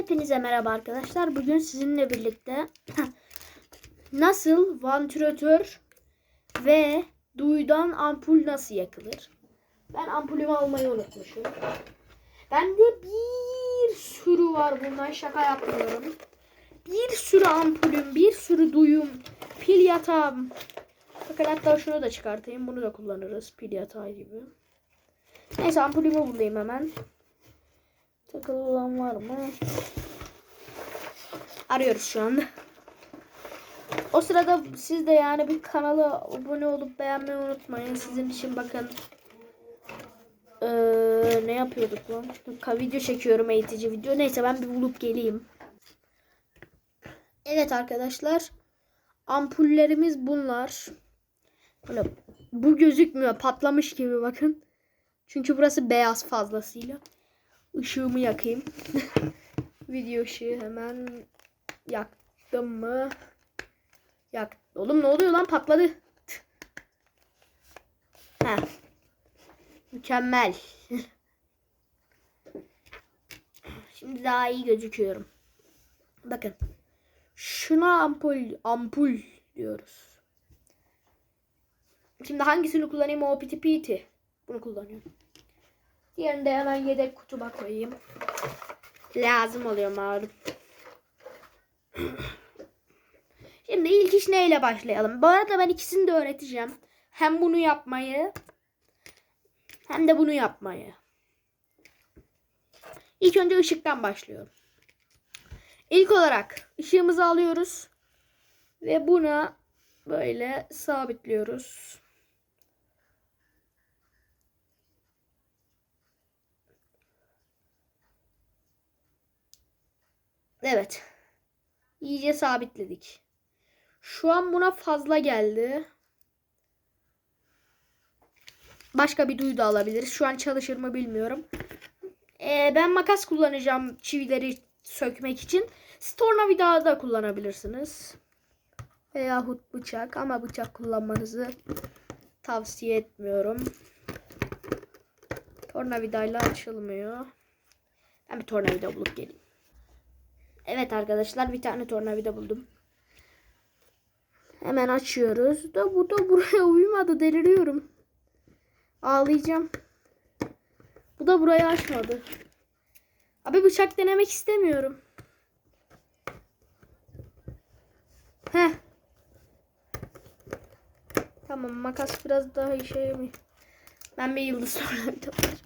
Hepinize merhaba arkadaşlar. Bugün sizinle birlikte nasıl vantilatör ve duyudan ampul nasıl yakılır? Ben ampulümü almayı unutmuşum. Bende bir sürü var bundan şaka yapmıyorum. Bir sürü ampulüm, bir sürü duyum, pil yatağım. Bakın hatta şunu da çıkartayım. Bunu da kullanırız pil yatağı gibi. Neyse ampulümü bulayım hemen. Takılı olan var mı? Arıyoruz şu anda. O sırada siz de yani bir kanala abone olup beğenmeyi unutmayın. Sizin için bakın ee, ne yapıyorduk lan? Video çekiyorum eğitici video. Neyse ben bir bulup geleyim. Evet arkadaşlar. Ampullerimiz bunlar. Böyle bu gözükmüyor. Patlamış gibi bakın. Çünkü burası beyaz fazlasıyla. Işığımı yakayım. Video ışığı hemen yaktım mı? Yak. Oğlum ne oluyor lan patladı. Ha. Mükemmel. Şimdi daha iyi gözüküyorum. Bakın. Şuna ampul ampul diyoruz. Şimdi hangisini kullanayım? O piti piti. Bunu kullanıyorum. Diğerini de hemen yedek kutuma koyayım. Lazım oluyor malum. Şimdi ilk iş neyle başlayalım? Bu arada ben ikisini de öğreteceğim. Hem bunu yapmayı hem de bunu yapmayı. İlk önce ışıktan başlıyorum. İlk olarak ışığımızı alıyoruz ve buna böyle sabitliyoruz. Evet. İyice sabitledik. Şu an buna fazla geldi. Başka bir duyu da alabiliriz. Şu an çalışır mı bilmiyorum. Ee, ben makas kullanacağım çivileri sökmek için. Siz tornavida da kullanabilirsiniz. Veyahut bıçak ama bıçak kullanmanızı tavsiye etmiyorum. Tornavidayla açılmıyor. Ben bir tornavida bulup geleyim. Evet arkadaşlar bir tane tornavida buldum. Hemen açıyoruz. Da bu da buraya uymadı. Deliriyorum. Ağlayacağım. Bu da burayı açmadı. Abi bıçak denemek istemiyorum. Heh. Tamam makas biraz daha işe yaramıyor. Ben bir yıldız bulacağım.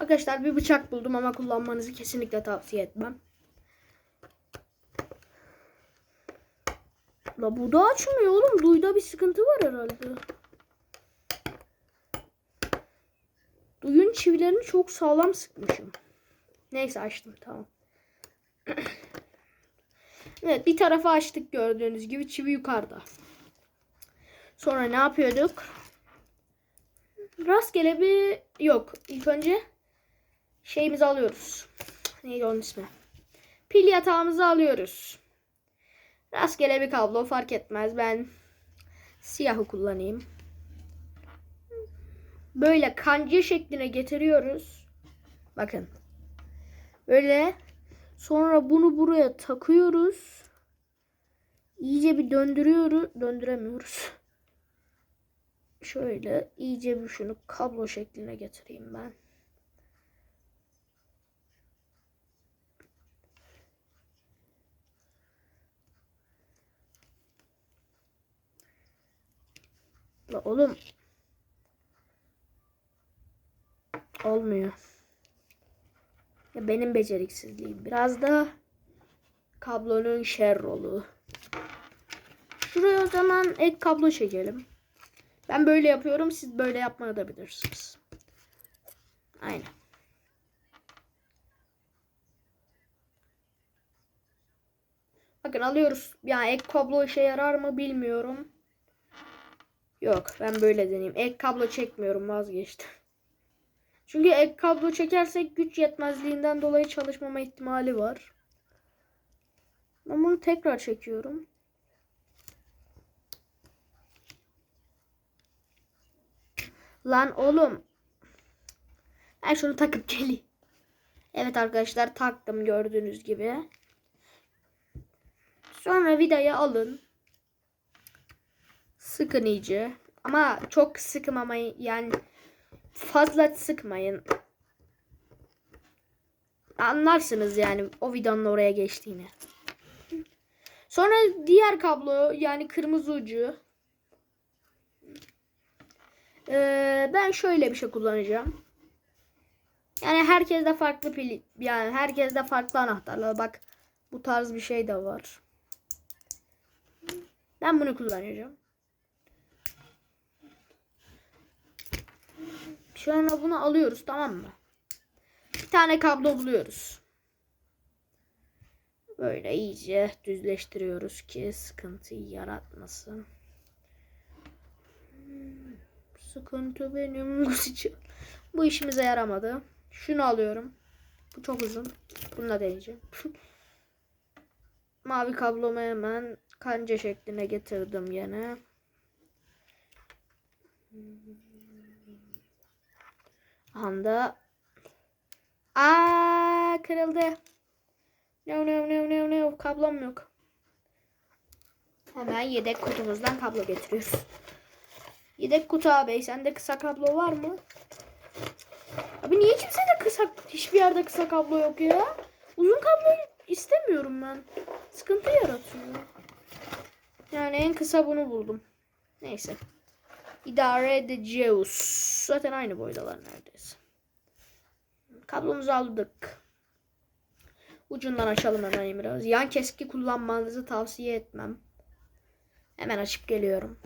Arkadaşlar bir bıçak buldum ama kullanmanızı kesinlikle tavsiye etmem. La bu da açmıyor oğlum. Duyda bir sıkıntı var herhalde. Duyun çivilerini çok sağlam sıkmışım. Neyse açtım tamam. evet bir tarafı açtık gördüğünüz gibi çivi yukarıda. Sonra ne yapıyorduk? Rastgele bir yok. İlk önce şeyimizi alıyoruz. Neydi onun ismi? Pil yatağımızı alıyoruz. Rastgele bir kablo fark etmez. Ben siyahı kullanayım. Böyle kanca şekline getiriyoruz. Bakın. Böyle sonra bunu buraya takıyoruz. İyice bir döndürüyoruz. Döndüremiyoruz. Şöyle iyice bir şunu kablo şekline getireyim ben. La oğlum. Olmuyor. Ya benim beceriksizliğim. Biraz da kablonun şerrolu. Şuraya o zaman ek kablo çekelim. Ben böyle yapıyorum. Siz böyle yapmayı da bilirsiniz. Aynen. Bakın alıyoruz. Yani ek kablo işe yarar mı bilmiyorum. Yok ben böyle deneyeyim. Ek kablo çekmiyorum vazgeçtim. Çünkü ek kablo çekersek güç yetmezliğinden dolayı çalışmama ihtimali var. Ben bunu tekrar çekiyorum. Lan oğlum. Ben şunu takıp geleyim. Evet arkadaşlar taktım gördüğünüz gibi. Sonra vidayı alın. Sıkın. Ama çok sıkmamayın yani fazla sıkmayın. Anlarsınız yani o vidanın oraya geçtiğini. Sonra diğer kablo yani kırmızı ucu. Ee, ben şöyle bir şey kullanacağım. Yani herkeste farklı pil yani herkeste farklı anahtarlar. Bak bu tarz bir şey de var. Ben bunu kullanacağım. Sonra bunu alıyoruz tamam mı? Bir tane kablo buluyoruz. Böyle iyice düzleştiriyoruz ki sıkıntı yaratmasın. Sıkıntı benim. Bu işimize yaramadı. Şunu alıyorum. Bu çok uzun. Bununla deneyeceğim. Mavi kablomu hemen kanca şekline getirdim yine. Anda. Aa kırıldı. No no no no no kablom yok. Hemen yedek kutumuzdan kablo getiriyoruz. Yedek kutu abi sende kısa kablo var mı? Abi niye kimsede kısa hiçbir yerde kısa kablo yok ya? Uzun kablo istemiyorum ben. Sıkıntı yaratıyor. Yani en kısa bunu buldum. Neyse. İdare edeceğiz. Zaten aynı boydalar neredeyse. Kablomuzu aldık. Ucundan açalım hemen biraz. Yan keski kullanmanızı tavsiye etmem. Hemen açıp geliyorum.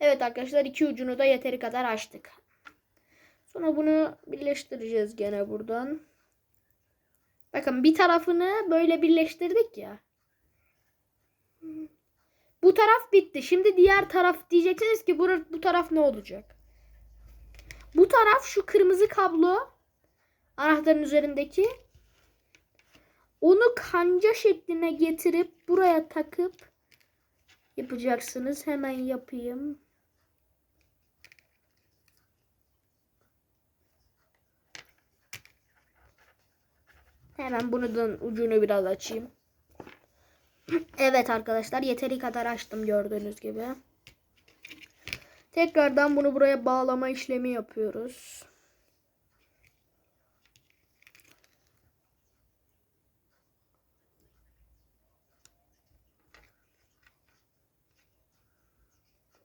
Evet arkadaşlar iki ucunu da yeteri kadar açtık. Sonra bunu birleştireceğiz gene buradan. Bakın bir tarafını böyle birleştirdik ya. Bu taraf bitti. Şimdi diğer taraf diyeceksiniz ki bu, bu taraf ne olacak? Bu taraf şu kırmızı kablo anahtarın üzerindeki onu kanca şekline getirip buraya takıp yapacaksınız. Hemen yapayım. Hemen bunun ucunu biraz açayım. Evet arkadaşlar yeteri kadar açtım gördüğünüz gibi. Tekrardan bunu buraya bağlama işlemi yapıyoruz.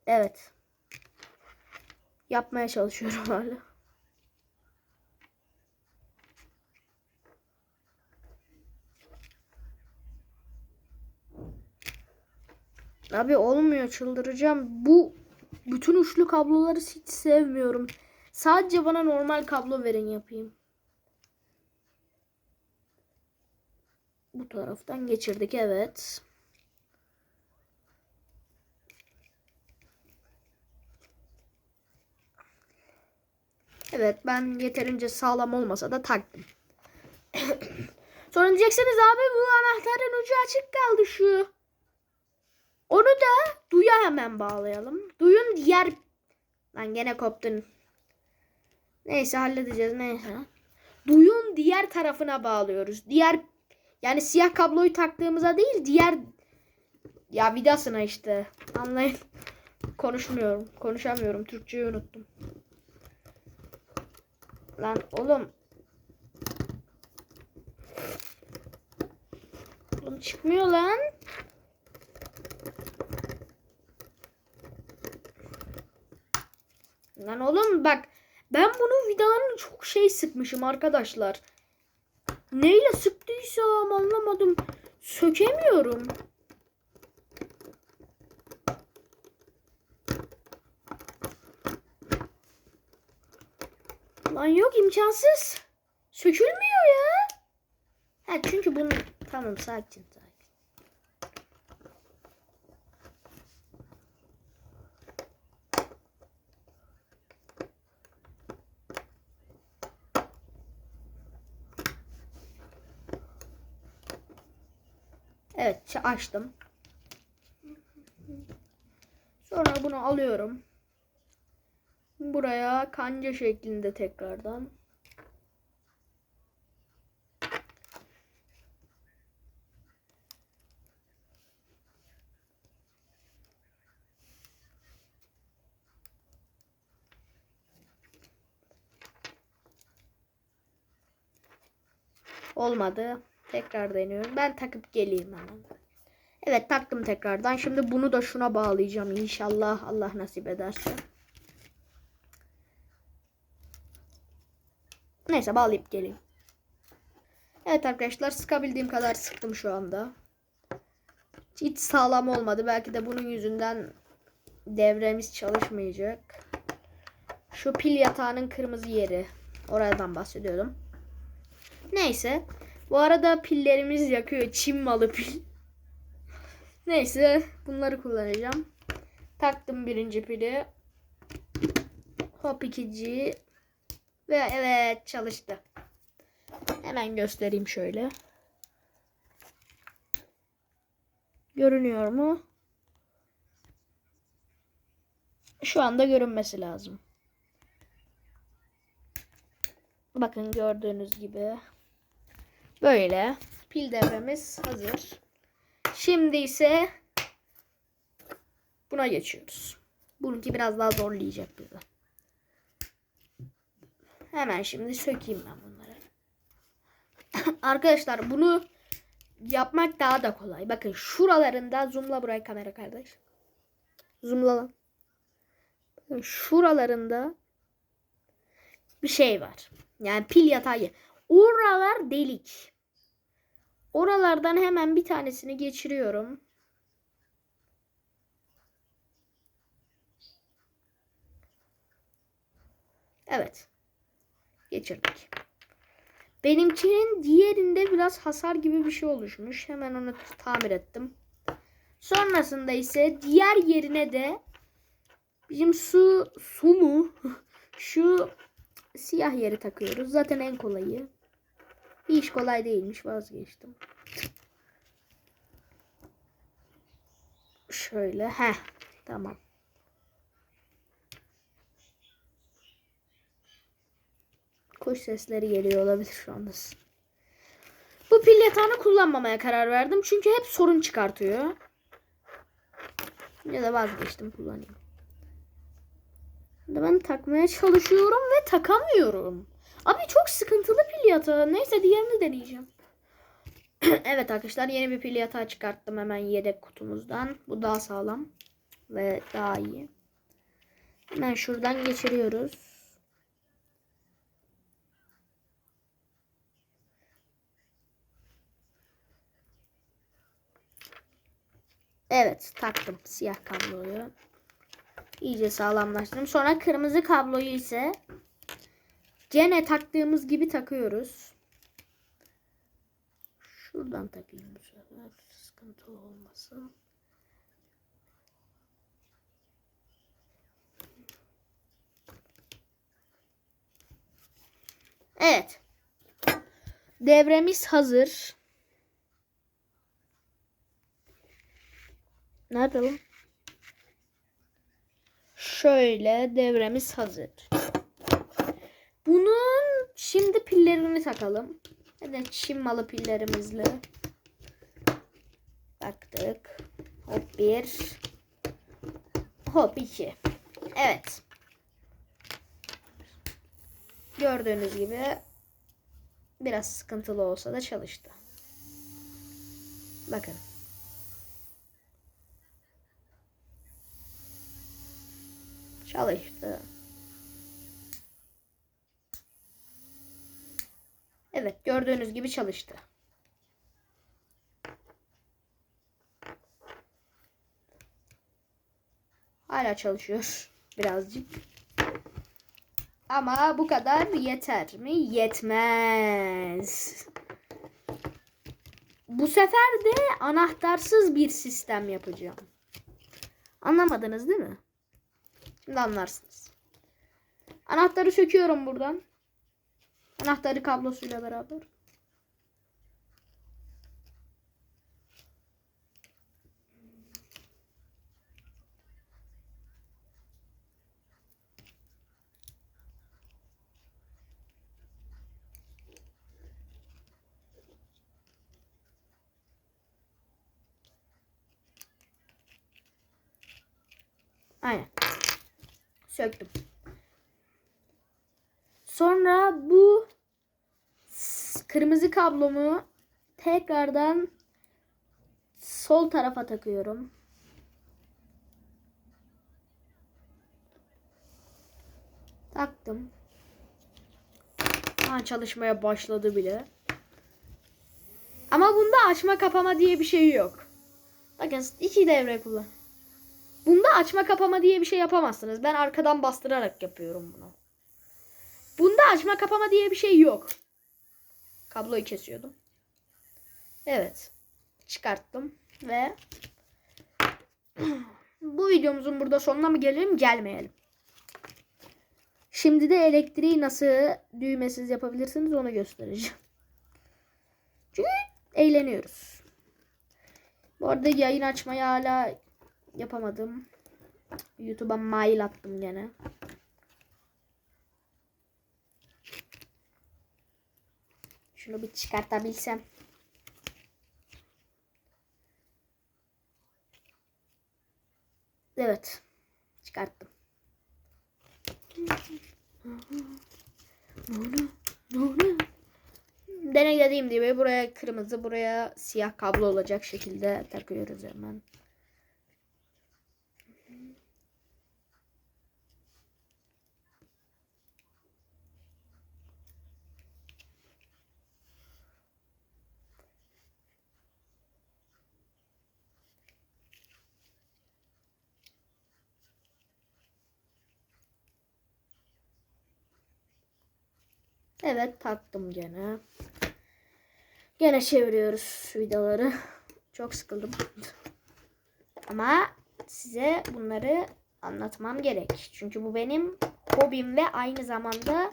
Evet. Yapmaya çalışıyorum hala. Abi olmuyor çıldıracağım. Bu bütün uçlu kabloları hiç sevmiyorum. Sadece bana normal kablo verin yapayım. Bu taraftan geçirdik evet. Evet ben yeterince sağlam olmasa da taktım. Sonra diyeceksiniz abi bu anahtarın ucu açık kaldı şu. Hemen bağlayalım. Duyun diğer... Lan gene koptun. Neyse halledeceğiz neyse. Duyun diğer tarafına bağlıyoruz. Diğer yani siyah kabloyu taktığımıza değil diğer ya vidasına işte. Anlayın. Konuşmuyorum. Konuşamıyorum. Türkçeyi unuttum. Lan oğlum. Oğlum çıkmıyor lan. Lan oğlum bak ben bunu vidalarını çok şey sıkmışım arkadaşlar. Neyle sıktıysam anlamadım. Sökemiyorum. Lan yok imkansız. Sökülmüyor ya. Ha çünkü bunu tamam sakin Evet açtım. Sonra bunu alıyorum. Buraya kanca şeklinde tekrardan. Olmadı. Tekrar deniyorum. Ben takıp geleyim hemen. Evet taktım tekrardan. Şimdi bunu da şuna bağlayacağım inşallah. Allah nasip ederse. Neyse bağlayıp geleyim. Evet arkadaşlar sıkabildiğim kadar sıktım şu anda. Hiç sağlam olmadı. Belki de bunun yüzünden devremiz çalışmayacak. Şu pil yatağının kırmızı yeri. Oradan bahsediyordum. Neyse. Bu arada pillerimiz yakıyor. Çin malı pil. Neyse. Bunları kullanacağım. Taktım birinci pili. Hop ikinci. Ve evet çalıştı. Hemen göstereyim şöyle. Görünüyor mu? Şu anda görünmesi lazım. Bakın gördüğünüz gibi. Böyle. Pil devremiz hazır. Şimdi ise buna geçiyoruz. Bununki biraz daha zorlayacak bizi. Hemen şimdi sökeyim ben bunları. Arkadaşlar bunu yapmak daha da kolay. Bakın şuralarında zoomla burayı kamera kardeş. Zoomla lan. Bakın şuralarında bir şey var. Yani pil yatağı. Oralar delik. Oralardan hemen bir tanesini geçiriyorum. Evet. Geçirdik. Benimkinin diğerinde biraz hasar gibi bir şey oluşmuş. Hemen onu tamir ettim. Sonrasında ise diğer yerine de bizim su su mu? Şu siyah yeri takıyoruz. Zaten en kolayı. Hiç kolay değilmiş vazgeçtim. Şöyle. Heh. Tamam. Kuş sesleri geliyor olabilir şu anda. Bu pil yatağını kullanmamaya karar verdim. Çünkü hep sorun çıkartıyor. Ya da vazgeçtim kullanayım. Ben takmaya çalışıyorum ve takamıyorum. Abi çok sıkıntılı pil yatağı. Neyse diğerini deneyeceğim. evet arkadaşlar yeni bir pil yatağı çıkarttım hemen yedek kutumuzdan. Bu daha sağlam ve daha iyi. Hemen şuradan geçiriyoruz. Evet taktım siyah kabloyu. İyice sağlamlaştırdım. Sonra kırmızı kabloyu ise gene taktığımız gibi takıyoruz. Şuradan takayım. Sıkıntı olmasın. Evet. Devremiz hazır. Nerede lan? Şöyle devremiz hazır. Şimdi pillerini takalım. Evet Çin malı pillerimizle. Baktık. Hop bir. Hop iki. Evet. Gördüğünüz gibi biraz sıkıntılı olsa da çalıştı. Bakın. Çalıştı. Evet gördüğünüz gibi çalıştı. Hala çalışıyor birazcık. Ama bu kadar yeter mi? Yetmez. Bu sefer de anahtarsız bir sistem yapacağım. Anlamadınız değil mi? Şimdi anlarsınız. Anahtarı söküyorum buradan. Anahtarı kablosuyla beraber. Aynen. Söktüm. Sonra bu kırmızı kablomu tekrardan sol tarafa takıyorum. Taktım. Ha, çalışmaya başladı bile. Ama bunda açma kapama diye bir şey yok. Bakın iki devre kullan. Bunda açma kapama diye bir şey yapamazsınız. Ben arkadan bastırarak yapıyorum bunu. Bunda açma kapama diye bir şey yok. Kabloyu kesiyordum. Evet. Çıkarttım ve bu videomuzun burada sonuna mı gelelim gelmeyelim. Şimdi de elektriği nasıl düğmesiz yapabilirsiniz onu göstereceğim. Çünkü eğleniyoruz. Bu arada yayın açmayı hala yapamadım. YouTube'a mail attım gene. Şunu bir çıkartabilsem. Evet. Çıkarttım. Denek dediğim gibi buraya kırmızı, buraya siyah kablo olacak şekilde takıyoruz hemen. Evet taktım gene. Gene çeviriyoruz vidaları. Çok sıkıldım. Ama size bunları anlatmam gerek. Çünkü bu benim hobim ve aynı zamanda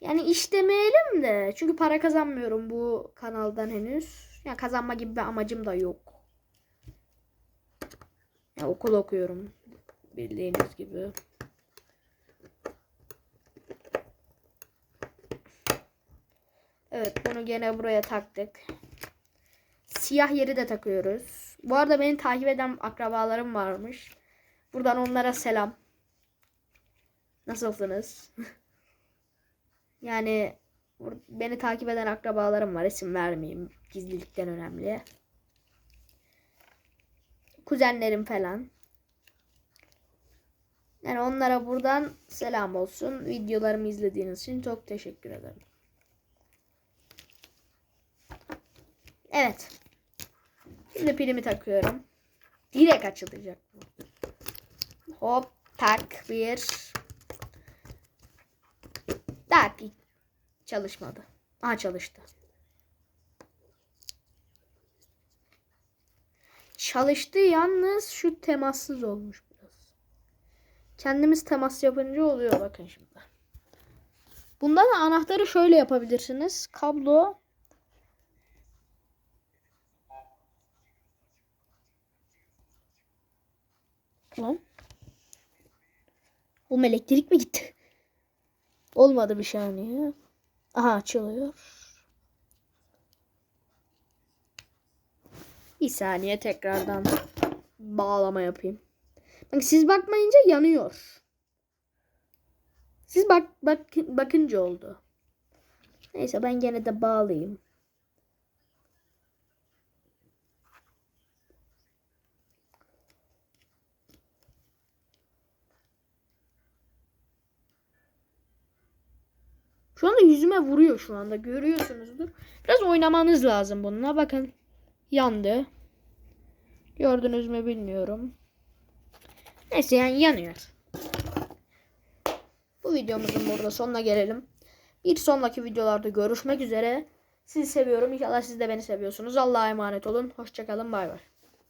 yani iş demeyelim de çünkü para kazanmıyorum bu kanaldan henüz. Yani kazanma gibi bir amacım da yok. Ya okul okuyorum bildiğiniz gibi. Evet bunu gene buraya taktık. Siyah yeri de takıyoruz. Bu arada beni takip eden akrabalarım varmış. Buradan onlara selam. Nasılsınız? yani beni takip eden akrabalarım var. İsim vermeyeyim. Gizlilikten önemli. Kuzenlerim falan. Yani onlara buradan selam olsun. Videolarımı izlediğiniz için çok teşekkür ederim. Evet. Şimdi pilimi takıyorum. Direkt açılacak. Hop tak bir. Tak. Çalışmadı. Aha çalıştı. Çalıştı yalnız şu temassız olmuş biraz. Kendimiz temas yapınca oluyor bakın şimdi. Bunda da anahtarı şöyle yapabilirsiniz. Kablo Lan. Oğlum elektrik mi gitti? Olmadı bir saniye. Aha açılıyor. Bir saniye tekrardan bağlama yapayım. Bak siz bakmayınca yanıyor. Siz bak, bak bakınca oldu. Neyse ben gene de bağlayayım. Şu anda yüzüme vuruyor şu anda. Görüyorsunuzdur. Biraz oynamanız lazım bununla. Bakın. Yandı. Gördünüz mü bilmiyorum. Neyse yani yanıyor. Bu videomuzun burada sonuna gelelim. Bir sonraki videolarda görüşmek üzere. Sizi seviyorum. İnşallah siz de beni seviyorsunuz. Allah'a emanet olun. Hoşçakalın. Bay bay.